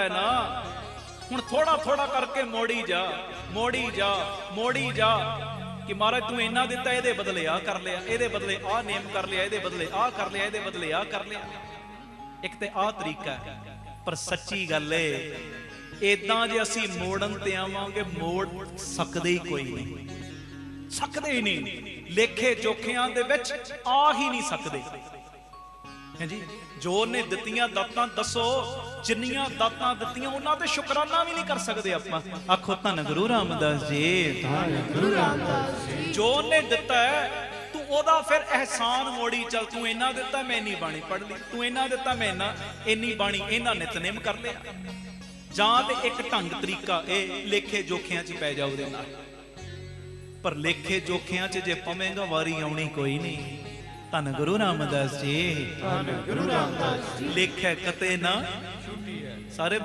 ਹੈ ਨਾ? ਹੁਣ ਥੋੜਾ ਥੋੜਾ ਕਰਕੇ ਮੋੜੀ ਜਾ ਮੋੜੀ ਜਾ ਮੋੜੀ ਜਾ। ਕਿ ਮਹਾਰਾਜ ਤੂੰ ਇੰਨਾ ਦਿੱਤਾ, ਇਹਦੇ ਬਦਲੇ ਆ ਕਰ ਲਿਆ, ਇਹਦੇ ਬਦਲੇ ਆ ਨੇਮ ਕਰ ਲਿਆ, ਇਹਦੇ ਬਦਲੇ ਆ ਕਰ ਲਿਆ, ਇਹਦੇ ਬਦਲੇ ਆ ਕਰ ਲਿਆ। ਇੱਕ ਤੇ ਆ ਤਰੀਕਾ ਪਰ ਸੱਚੀ ਗੱਲ ਏ ਇਦਾਂ ਜੇ ਅਸੀਂ ਮੋੜਨ ਤੇ ਆਵਾਂਗੇ, ਮੋੜ ਸਕਦੇ ਹੀ ਕੋਈ ਨਹੀਂ। ਸਕਦੇ ਹੀ ਨਹੀਂ। ਲੇਖੇ ਜੋਖਿਆਂ ਦੇ ਵਿੱਚ ਆ ਹੀ ਨਹੀਂ ਸਕਦੇ। ਹਾਂਜੀ ਜੋ ਨੇ ਦਿੱਤੀਆਂ ਦਾਤਾਂ ਦੱਸੋ ਜਿੰਨੀਆਂ ਦਾਤਾਂ ਦਿੱਤੀਆਂ ਉਹਨਾਂ ਤੇ ਸ਼ੁਕਰਾਨਾ ਵੀ ਨਹੀਂ ਕਰ ਸਕਦੇ ਆਪਾਂ। ਆਖੋ ਧੰਨ ਗੁਰੂ ਰਾਮਦਾਸ ਜੀ। ਧੰਨ ਗੁਰੂ ਰਾਮਦਾਸ ਜੀ। ਜੋ ਨੇ ਦਿੱਤਾ ਤੂੰ ਉਹਦਾ ਫਿਰ ਅਹਿਸਾਨ ਮੋੜੀ ਚੱਲ ਤੂੰ ਇੰਨਾ ਦਿੱਤਾ ਮੈਂ ਇੰਨੀ ਬਾਣੀ ਪੜ੍ਹ ਲਈ। ਤੂੰ ਇੰਨਾ ਦਿੱਤਾ ਮੈਂ ਇੰਨਾ ਇੰਨੀ ਬਾਣੀ ਇਹਨਾਂ ਨਿਤਨੇਮ ਕਰ ਲਿਆ ਜਾਂ ਤੇ ਇੱਕ ਢੰਗ ਤਰੀਕਾ ਇਹ ਲੇਖੇ ਜੋਖਿਆਂ 'ਚ ਪੈ ਜਾ ਉਹਦੇ ਨਾਲ। ਪਰ ਲੇਖੇ ਜੋਖਿਆਂ 'ਚ ਜੇ ਪਵੇਂਗਾ ਵਾਰੀ ਆਉਣੀ ਕੋਈ ਨਹੀਂ। ਧੰਨ ਗੁਰੂ ਰਾਮਦਾਸ ਜੀ। ਧੰਨ ਗੁਰੂ ਰਾਮਦਾਸ ਜੀ। ਲੇਖੇ ਕਤੇ ਨਾ ਸਾਰੇ